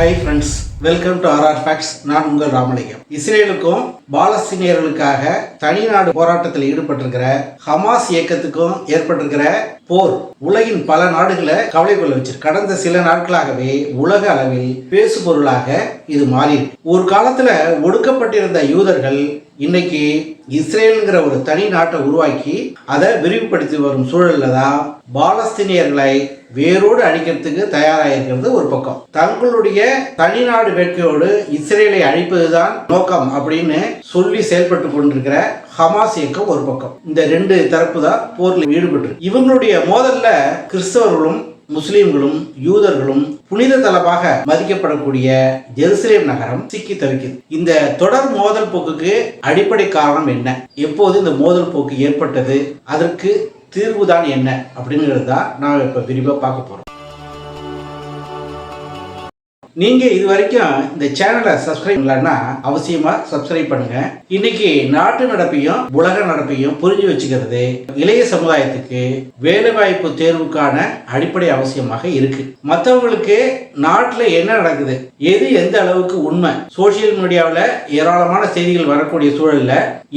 Hi friends welcome to RR facts நான் உங்கள் ராமலிங்கம். இஸ்ரேலுக்கும் பாலஸ்தீனியர்களுக்காக தனி நாடு போராட்டத்தில் ஈடுபட்டிருக்கிற ஹமாஸ் இயக்கத்துக்கும் ஏற்பட்டிருக்கிற போர் உலகின் பல நாடுகளை கவலை கொள்ள வச்சிருக்கு. கடந்த சில நாட்களாகவே உலக அளவில் பேசு பொருளாக இது மாறி ஒரு காலத்துல ஒடுக்கப்பட்டிருந்த யூதர்கள் இன்னைக்கு இஸ்ரேலுங்கிற ஒரு தனி நாட்டை உருவாக்கி அதை விரிவுபடுத்தி வரும் சூழல்ல தான் பாலஸ்தீனியர்களை வேரோடு அழிக்கிறதுக்கு தயாராகிருக்கிறது ஒரு பக்கம். தங்களுடைய தனிநாடு வேட்கையோடு இஸ்ரேலை அழிப்பதுதான் நோக்கம் அப்படின்னு சொல்லி செயல்பட்டு கொண்டிருக்கிற ஹமாஸ் இயக்கம் ஒரு பக்கம். இந்த ரெண்டு தரப்பு தான் போரில் ஈடுபட்டு இவங்களுடைய மோதல்ல கிறிஸ்தவர்களும் முஸ்லீம்களும் யூதர்களும் புனித தலமாக மதிக்கப்படக்கூடிய ஜெருசலேம் நகரம் சிக்கி தவிக்குது. இந்த தொடர் மோதல் போக்குக்கு அடிப்படை காரணம் என்ன? எப்போது இந்த மோதல் போக்கு ஏற்பட்டது? அதற்கு தீர்வுதான் என்ன? அப்படிங்கிறது தான் நாம் இப்போ விரிவாக பார்க்க போகிறோம் நீங்கள் இது வரைக்கும் இந்த சேனலை சப்ஸ்கிரைப் பண்ணலன்னா அவசியமாக சப்ஸ்கிரைப் பண்ணுங்க. இன்னைக்கு நாட்டு நடப்பையும் உலக நடப்பையும் புரிஞ்சு வச்சுக்கிறது இளைய சமுதாயத்துக்கு வேலைவாய்ப்பு தேர்வுக்கான அடிப்படை அவசியமாக இருக்கு. மற்றவங்களுக்கு நாட்டில் என்ன நடக்குது எது எந்த அளவுக்கு உண்மை சோசியல் மீடியாவில் ஏராளமான செய்திகள் வரக்கூடிய சூழலில்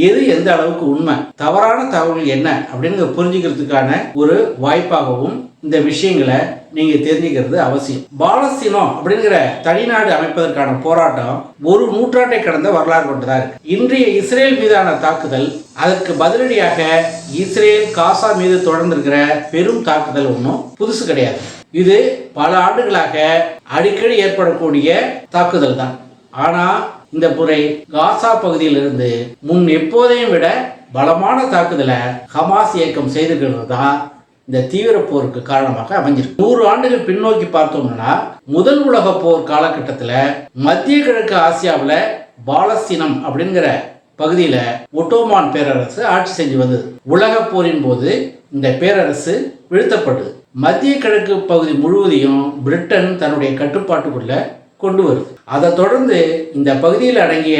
எது எந்த அளவுக்கு உண்மை தவறான தகவல் என்ன அப்படின்னு புரிஞ்சுக்கிறதுக்கான ஒரு வாய்ப்பாகவும் இந்த விஷயங்களை நீங்க தெரிஞ்சுக்கிறது அவசியம். பாலஸ்தீனம் அப்படிங்கிற தனிநாடு அமைப்பதற்கான போராட்டம் ஒரு நூற்றாண்டை கடந்த வரலாறு கொண்டதா இருக்கு. இன்றைய இஸ்ரேல் மீதான தாக்குதல் அதற்கு பதிலடியாக இஸ்ரேல் காசா மீது தொடர்ந்திருக்கிற பெரும் தாக்குதல் ஒன்றும் புதுசு கிடையாது. இது பல ஆண்டுகளாக அடிக்கடி ஏற்படக்கூடிய தாக்குதல் தான். ஆனா இந்த முறை காசா பகுதியிலிருந்து முன் எப்போதையும் விட பலமான தாக்குதலை ஹமாஸ் இயக்கம் செய்திருக்கிறது தான் இந்த தீவிர போருக்கு காரணமாக அமைஞ்சிருக்கு. நூறு ஆண்டுகள் பின்னோக்கி பார்த்தோம்னா முதல் உலக போர் காலகட்டத்தில் மத்திய கிழக்கு ஆசியாவில் பாலஸ்தீனம் அப்படிங்கிற பகுதியில் ஒட்டோமான் பேரரசு ஆட்சி செஞ்சு வந்தது. உலக போரின் போது இந்த பேரரசு வீழ்த்தப்படுது மத்திய கிழக்கு பகுதி முழுவதையும் பிரிட்டன் தன்னுடைய கட்டுப்பாட்டுக்குள்ள கொண்டு வருது. அதை தொடர்ந்து இந்த பகுதியில் அடங்கிய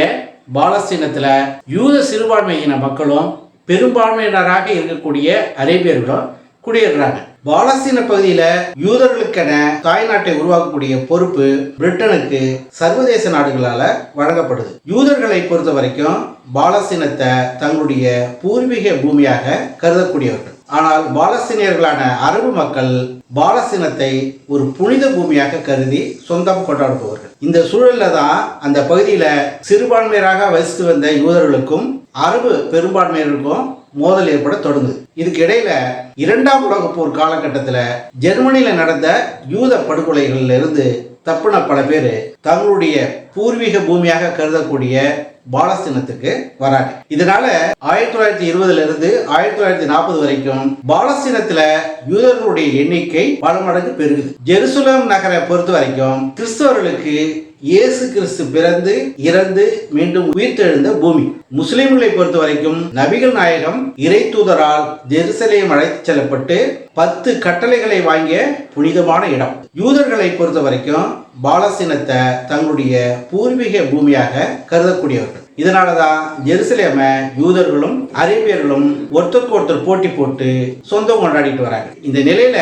பாலஸ்தீனத்தில் யூத சிறுபான்மையின மக்களும் பெரும்பான்மையினராக இருக்கக்கூடிய அரேபியர்களும் குடியேறினாங்க பாலஸ்தீன பகுதியில யூதர்களுக்கென தாய்நாட்டை உருவாக்கக்கூடிய பொறுப்பு பிரிட்டனுக்கு சர்வதேச நாடுகளால வழங்கப்படுது. யூதர்களை பொறுத்த வரைக்கும் பாலஸ்தீனத்தை தங்களுடைய பூர்வீக பூமியாக கருதக்கூடியவர்கள். ஆனால் பாலஸ்தீனியர்களான அரபு மக்கள் பாலஸ்தீனத்தை ஒரு புனித பூமியாக கருதி சொந்தம் கொண்டாடுபவர்கள் இந்த சூழலில் தான் அந்த பகுதியில் சிறுபான்மையராக வசித்து வந்த யூதர்களுக்கும் அரபு பெரும்பான்மையினருக்கும் மோதல் ஏற்பட தொடங்குது. இதுக்கு இடையில இரண்டாம் உலக போர் காலகட்டத்தில் ஜெர்மனியில் நடந்த யூத படுகொலைகளிலிருந்து தப்புன பல பேர் தங்களுடைய பூர்வீக பூமியாக கருதக்கூடிய பாலஸ்தீனத்துக்கு வராங்க. இதனால ஆயிரத்தி தொள்ளாயிரத்தி இருபதுல இருந்து ஆயிரத்தி தொள்ளாயிரத்தி நாற்பது வரைக்கும் பாலஸ்தீனத்துல யூதர்களுடைய எண்ணிக்கை பல மடங்கு பெருகுது. ஜெருசலம் நகரை பொறுத்த வரைக்கும் கிறிஸ்தவர்களுக்கு இயேசு கிறிஸ்து பிறந்து இறந்து மீண்டும் உயிர்த்தெழுந்த பூமி. முஸ்லிம்களை பொறுத்த வரைக்கும் நபிகள் நாயகம் இறை தூதரால் ஜெருசலேம் அழைத்து செல்லப்பட்டு பத்து கட்டளைகளை வாங்கிய புனிதமான இடம். யூதர்களை பொறுத்த வரைக்கும் பாலஸ்தீனத்தை தங்களுடைய பூர்வீக பூமியாக கருதக்கூடியவர்கள். இதனால தான் ஜெருசலேமை யூதர்களும் அரேபியர்களும் ஒருத்தருக்கு ஒருத்தர் போட்டி போட்டு சொந்தம் கொண்டாடிட்டு வராங்க. இந்த நிலையில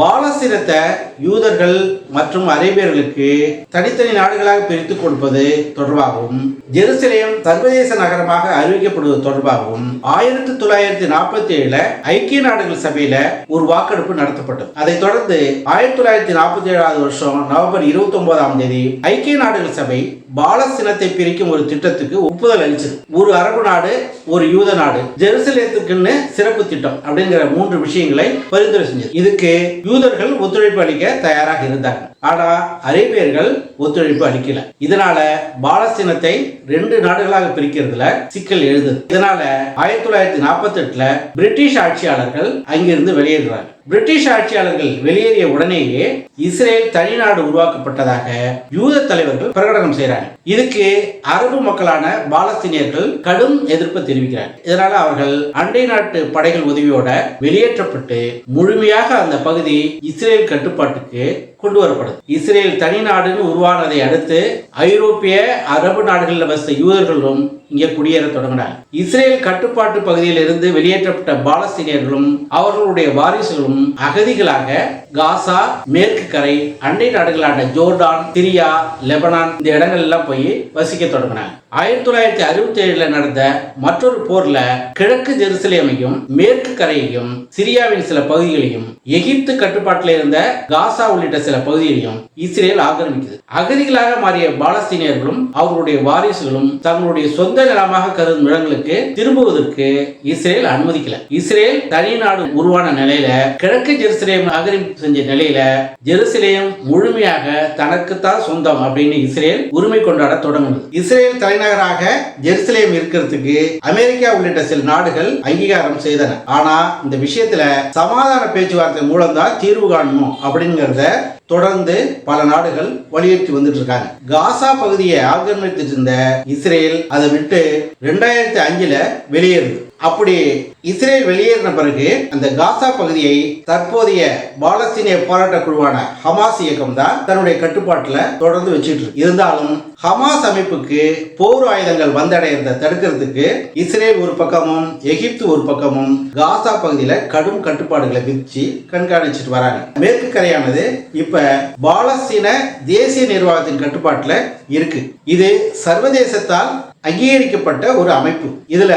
பாலஸ்தீனத்தை யூதர்கள் மற்றும் அரேபியர்களுக்கு தனித்தனி நாடுகளாக பிரித்து கொடுப்பது தொடர்பாகவும் ஜெருசலேம் சர்வதேச நகரமாக அறிவிக்கப்படுவது தொடர்பாகவும் ஆயிரத்தி தொள்ளாயிரத்தி நாற்பத்தி ஏழுல ஐக்கிய நாடுகள் சபையில ஒரு வாக்கெடுப்பு நடத்தப்பட்டது. அதைத் தொடர்ந்து ஆயிரத்தி தொள்ளாயிரத்தி நாற்பத்தி ஏழாவது வருஷம் நவம்பர் இருபத்தி ஒன்பதாம் தேதி ஐக்கிய நாடுகள் சபை பாலஸ்தீனத்தை பிரிக்கும் ஒரு திட்டத்துக்கு ஒப்புதல் அளிச்சது. ஒரு அரபு நாடு ஒரு யூத நாடு ஜெருசலேத்துக்குன்னு சிறப்பு திட்டம் அப்படிங்கிற மூன்று விஷயங்களை பரிந்துரை செஞ்சது. இதுக்கு யூதர்கள் ஒத்துழைப்பு அளிக்க தயாராக இருந்தாங்க ஆனா அரேபியர்கள் ஒத்துழைப்பு அளிக்கல. இதனால பாலஸ்தீனத்தை ரெண்டு நாடுகளாக பிரிக்கிறதுல சிக்கல் எழுது இதனால ஆயிரத்தி தொள்ளாயிரத்தி நாற்பத்தி எட்டுல பிரிட்டிஷ் ஆட்சியாளர்கள் அங்கிருந்து வெளியேறுறாங்க பிரிட்டிஷ் ஆட்சியாளர்கள் வெளியேறிய உடனேயே இஸ்ரேல் தனிநாடு உருவாக்கப்பட்டதாக யூத தலைவர்கள் பிரகடனம் செய்றாங்க இதுக்கு அரபு மக்களான பாலஸ்தீனியர்கள் கடும் எதிர்ப்பு தெரிவிக்கிறார். இதனால அவர்கள் அண்டை நாட்டு படைகள் உதவியோட வெளியேற்றப்பட்டு முழுமையாக அந்த பகுதி இஸ்ரேல் கட்டுப்பாட்டுக்கு கொண்டு வரப்படுது இஸ்ரேல் தனி நாடுன்னு உருவானதை அடுத்து ஐரோப்பிய அரபு நாடுகளில் வசித்த யூதர்களும் இங்கே குடியேற தொடங்கினார். இஸ்ரேல் கட்டுப்பாட்டு பகுதியில் இருந்து வெளியேற்றப்பட்ட பாலஸ்தீனியர்களும் அவர்களுடைய வாரிசுகளும் அகதிகளாக காசா மேற்கு கரை அண்டை நாடுகளான ஜோர்டான் சிரியா லெபனான் இந்த இடங்கள் எல்லாம் போய் வசிக்க தொடங்கினாங்க ஆயிரத்தி தொள்ளாயிரத்தி அறுபத்தி ஏழுல நடந்த மற்றொரு போர்ல கிழக்கு ஜெருசலேமையும் மேற்கு கரையையும் சிரியாவின் சில பகுதிகளையும் எகிப்து கட்டுப்பாட்டில் இருந்த காசா உள்ளிட்ட சில பகுதிகளையும் இஸ்ரேல் ஆக்கிரமிக்குது. அகதிகளாக மாறிய பாலஸ்தீனியர்களும் அவர்களுடைய வாரிசுகளும் தங்களுடைய சொந்த நிலமாக கருதும் இடங்களுக்கு திரும்புவதற்கு இஸ்ரேல் அனுமதிக்கல. இஸ்ரேல் தனி நாடு உருவான நிலையில கிழக்கு ஜெருசலேம் ஆக்கிரமிப்பு செஞ்ச நிலையில ஜெருசலேம் முழுமையாக தனக்குத்தான் சொந்தம் அப்படின்னு இஸ்ரேல் உரிமை கொண்டாட தொடங்குது. இஸ்ரேல் தலைநகராக ஜெருசலேம் இருக்கிறதுக்கு அமெரிக்கா உள்ளிட்ட சில நாடுகள் அங்கீகாரம் செய்தன. ஆனா இந்த விஷயத்துல சமாதான பேச்சுவார்த்தை மூலம் தான் தீர்வு காணணும் அப்படிங்கறத தொடர்ந்து பல நாடுகள் வலியுறுத்தி வந்துட்டு இருக்காங்க காசா பகுதியை ஆக்கிரமித்துட்டு இருந்த இஸ்ரேல் அதை விட்டு ரெண்டாயிரத்தி அஞ்சுல வெளியேறுது. அப்படி இஸ்ரேல் வெளியேறின பிறகு அந்த காசா பகுதியை தற்போதைய பாலஸ்தீனிய போராட்ட குழுவான ஹமாஸ் இயக்கம் தான் தன்னுடைய கட்டுப்பாட்டில் தொடர்ந்து வச்சுட்டு இருக்கு. இருந்தாலும் ஹமாஸ் அமைப்புக்கு போர் ஆயுதங்கள் வந்தடைந்த தடுக்கிறதுக்கு இஸ்ரேல் ஒரு பக்கமும் எகிப்து ஒரு பக்கமும் காசா பகுதியில் கடும் கட்டுப்பாடுகளை விதிச்சு கண்காணிச்சிட்டு வராங்க. மேற்கு கரையானது இப்ப பாலஸ்தீன தேசிய நிர்வாகத்தின் கட்டுப்பாட்டில் இருக்கு. இது சர்வதேசத்தால் அங்கீகரிக்கப்பட்ட ஒரு அமைப்பு. இதுல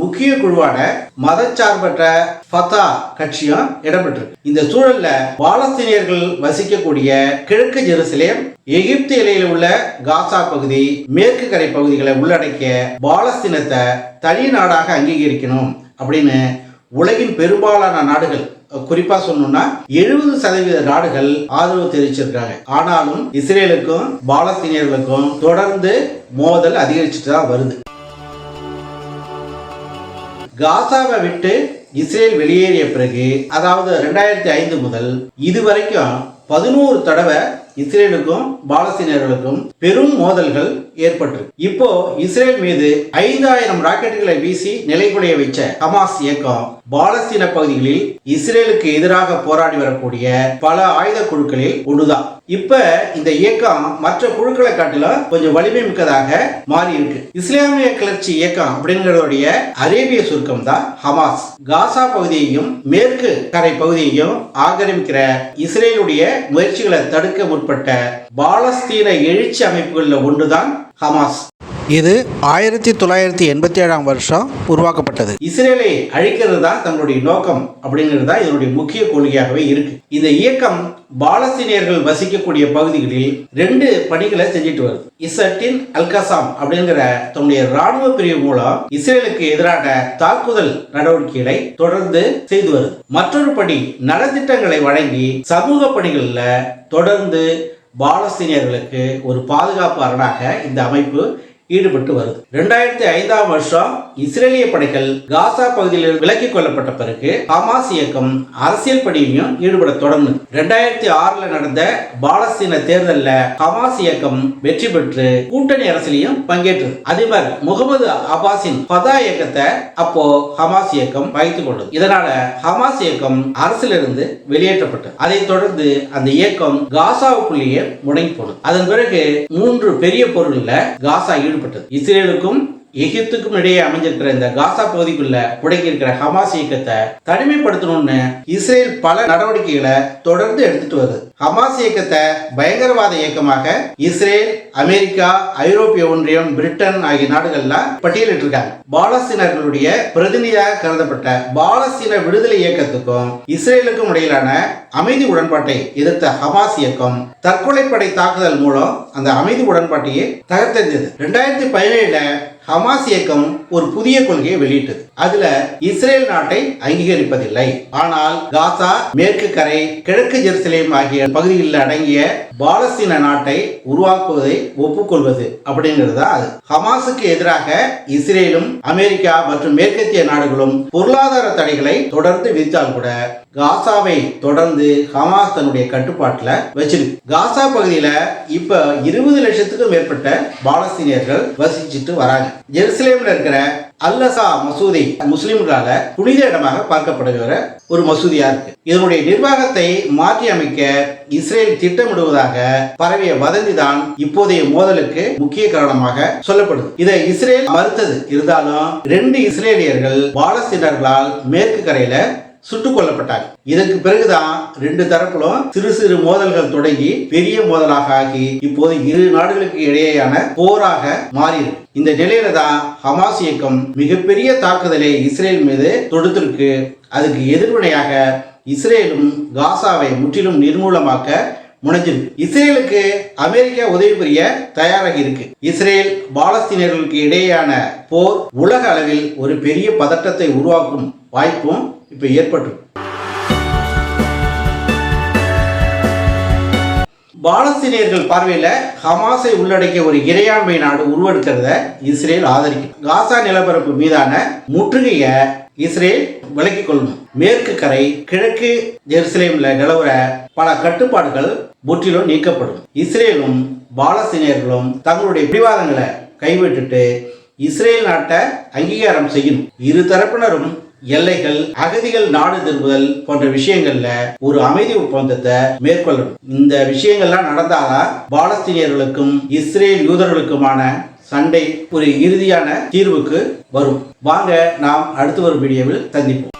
முக்கிய குழுவான மதச்சார்பற்ற ஃபதா கட்சியும் இடம்பெற்றிருக்கு. இந்த சூழல்ல பாலஸ்தீனியர்கள் வசிக்கக்கூடிய கிழக்கு ஜெருசலேம் எகிப்து எல்லையில் உள்ள காசா பகுதி மேற்கு கரை பகுதிகளை உள்ளடக்கிய பாலஸ்தீனத்தை தனி நாடாக அங்கீகரிக்கணும் அப்படின்னு உலகின் பெரும்பாலான நாடுகள் குறிப்பா சொல்லணும்னா எழுபது சதவீத நாடுகள் ஆதரவு தெரிவிச்சிருக்காங்க. ஆனாலும் இஸ்ரேலுக்கும் பாலஸ்தீனியர்களுக்கும் தொடர்ந்து மோதல் அதிகரிச்சுட்டு தான் வருது. காசாவை விட்டு இஸ்ரேல் வெளியேறிய பிறகு அதாவது ரெண்டாயிரத்தி ஐந்து முதல் இதுவரைக்கும் பதினோரு தடவை இஸ்ரேலுக்கும் பாலஸ்தீனியர்களுக்கும் பெரும் மோதல்கள் ஏற்பட்டிருக்கு. இப்போ இஸ்ரேல் மீது ஐந்தாயிரம் ராக்கெட்டுகளை வீசி நிலைக்குடைய வைச்ச ஹமாஸ் இயக்கம் பாலஸ்தீன பகுதிகளில் இஸ்ரேலுக்கு எதிராக போராடி வரக்கூடிய பல ஆயுத குழுக்களில் ஒன்றுதான். இப்ப இந்த இயக்கம் மற்ற குழுக்களை காட்டிலும் கொஞ்சம் வலிமை மிக்கதாக மாறி இருக்கு. இஸ்லாமிய கிளர்ச்சி இயக்கம் அப்படிங்கிறதுடைய அரேபிய சுருக்கம் தான் ஹமாஸ். காசா பகுதியையும் மேற்கு கரை பகுதியையும் ஆக்கிரமிக்கிற இஸ்ரேலுடைய முயற்சிகளை தடுக்க முற்பட்ட பாலஸ்தீன எழுச்சி அமைப்புகளில் ஒன்றுதான் ஹமாஸ். இது ஆயிரத்தி தொள்ளாயிரத்தி எண்பத்தி ஏழாம் வருஷம் உருவாக்கப்பட்டது. இஸ்ரேலை அழிக்கிறது தான் தங்களுடைய நோக்கம் அப்படிங்கிறது தான் இதனுடைய முக்கிய கொள்கையாகவே இருக்கு. இந்த இயக்கம் பாலஸ்தீனியர்கள் வசிக்கக்கூடிய பகுதிகளில் ரெண்டு பணிகளை செஞ்சுட்டு வருது. இசட்டின் அல்கசாம் அப்படிங்கிற தன்னுடைய ராணுவ பிரிவு மூலம் இஸ்ரேலுக்கு எதிரான தாக்குதல் நடவடிக்கைகளை தொடர்ந்து செய்து வருது. மற்றொரு படி நலத்திட்டங்களை வழங்கி சமூக பணிகளில் தொடர்ந்து பாலஸ்தீனியர்களுக்கு ஒரு பாதுகாப்பு அரணாக இந்த அமைப்பு ஈடுபட்டு வருது. ரெண்டாயிரத்தி ஐந்தாம் வருஷம் இஸ்ரேலிய படைகள் காசா பகுதியில் விலக்கிக் கொள்ளப்பட்ட பிறகு ஹமாஸ் இயக்கம் அரசியல் படியிலையும் ஈடுபட தொடங்குது. ரெண்டாயிரத்தி ஆறுல நடந்த பாலஸ்தீன தேர்தலில் ஹமாஸ் இயக்கம் வெற்றி பெற்று கூட்டணி அரசியலையும் பங்கேற்றது. அதிபர் முகமது அபாஸின் பதா இயக்கத்தை அப்போ ஹமாஸ் இயக்கம் வைத்துக் கொண்டது. இதனால ஹமாஸ் இயக்கம் அரசிலிருந்து வெளியேற்றப்பட்டது. அதைத் தொடர்ந்து அந்த இயக்கம் காசாவுக்குள்ளேயே முடங்கி போனது. அதன் பிறகு மூன்று பெரிய பொருள்ல காசா ஈடுபட்டது இஸ்ரேலுக்கும் எகிப்துக்கும் இடையே அமைஞ்சிருக்கிற இந்த காசா பகுதிக்குள்ள முடங்கி இருக்கிற ஹமாஸ் இயக்கத்தை தனிமைப்படுத்தணும்னு இஸ்ரேல் பல நடவடிக்கைகளை தொடர்ந்து எடுத்துட்டு வருது. ஹமாஸ் இயக்கத்தை பயங்கரவாத இயக்கமாக இஸ்ரேல் அமெரிக்கா ஐரோப்பிய ஒன்றியம் பிரிட்டன் ஆகிய நாடுகள்லாம் பட்டியலிட்டிருக்காங்க. பாலஸ்தீனர்களுடைய பிரதிநிதியாக கருதப்பட்ட பாலஸ்தீன விடுதலை இயக்கத்துக்கும் இஸ்ரேலுக்கும் இடையிலான அமைதி உடன்பாட்டை எதிர்த்த ஹமாஸ் இயக்கம் தற்கொலைப்படை தாக்குதல் மூலம் அந்த அமைதி உடன்பாட்டையே தகர்த்தெறிந்தது. ரெண்டாயிரத்தி பதினேழுல ஹமாஸ் இயக்கம் ஒரு புதிய கொள்கையை வெளியிட்டது. அதுல இஸ்ரேல் நாட்டை அங்கீகரிப்பதில்லை. ஆனால் காசா மேற்கு கரை கிழக்கு ஜெருசலேம் ஆகிய பகுதிகளில் அடங்கிய பாலஸ்தீன நாட்டை உருவாக்குவதை ஒப்புக்கொள்வது அப்படிங்கிறது அது. ஹமாஸுக்கு எதிராக இஸ்ரேலும் அமெரிக்கா மற்றும் மேற்கத்திய நாடுகளும் பொருளாதார தடைகளை தொடர்ந்து விதித்தால் கூட காசாவை தொடர்ந்து ஹமாஸ் தன்னுடைய கட்டுப்பாட்டில் வச்சிருக்கு காசா பகுதியில் இப்ப இருபது லட்சத்துக்கும் மேற்பட்ட பாலஸ்தீனியர்கள் வசிச்சுட்டு வராங்க. ஜெருசலேம்ல இருக்கிற அல்லசா மசூதி முஸ்லிம்களால புனித இடமாக பார்க்கப்படுகிற ஒரு மசூதியா இருக்கு. இதனுடைய நிர்வாகத்தை மாற்றி அமைக்க இஸ்ரேல் திட்டமிடுவதாக பரவிய வதந்தி தான் இப்போதைய மோதலுக்கு முக்கிய காரணமாக சொல்லப்படுது. இதை இஸ்ரேல் மறுத்தது. இருந்தாலும் ரெண்டு இஸ்ரேலியர்கள் பாலஸ்தீனர்களால் மேற்கு கரையில சுட்டுக் கொல்லப்பட்டாங்க இதற்கு பிறகுதான் ரெண்டு தரப்பிலும் சிறு சிறு மோதல்கள் தொடங்கி பெரிய மோதலாக ஆகி இப்போது இரு நாடுகளுக்கு இடையேயான போராக மாறியிருக்கு இந்த நிலையில தான் ஹமாஸ் இயக்கம் மிகப்பெரிய தாக்குதலை இஸ்ரேல் மீது தொடுத்திருக்கு. அதுக்கு எதிர்வினையாக இஸ்ரேலும் காசாவை முற்றிலும் நிர்மூலமாக்க முனைஞ்சிருக்கு இஸ்ரேலுக்கு அமெரிக்கா உதவி புரிய தயாராகி இருக்கு. இஸ்ரேல் பாலஸ்தீனர்களுக்கு இடையேயான போர் உலக அளவில் ஒரு பெரிய பதட்டத்தை உருவாக்கும் வாய்ப்பும் இப்போ ஏற்பட்டு பாலஸ்தீனியர்கள் பார்வையில் ஹமாஸை உள்ளடக்கிய ஒரு இறையாண்மை நாடு உருவெடுக்கிறத இஸ்ரேல் ஆதரிக்கும் காசா நிலப்பரப்பு மீதான முற்றுகையை இஸ்ரேல் விலக்கிக் கொள்ளணும் மேற்கு கரை கிழக்கு ஜெருசலேம்ல நிலவர பல கட்டுப்பாடுகள் முற்றிலும் நீக்கப்படும். இஸ்ரேலும் பாலஸ்தீனியர்களும் தங்களுடைய பிடிவாதங்களை கைவிட்டுட்டு இஸ்ரேல் நாட்டை அங்கீகாரம் செய்யணும். இரு தரப்பினரும் எல்லைகள் அகதிகள் நாடு திரும்புதல் போன்ற விஷயங்கள்ல ஒரு அமைதி ஒப்பந்தத்தை மேற்கொள்ளணும். இந்த விஷயங்கள்லாம் நடந்தாதான் பாலஸ்தீனியர்களுக்கும் இஸ்ரேல் யூதர்களுக்குமான சண்டை ஒரு இறுதியான தீர்வுக்கு வரும். வாங்க நாம் அடுத்து வரும் வீடியோவில் சந்திப்போம்.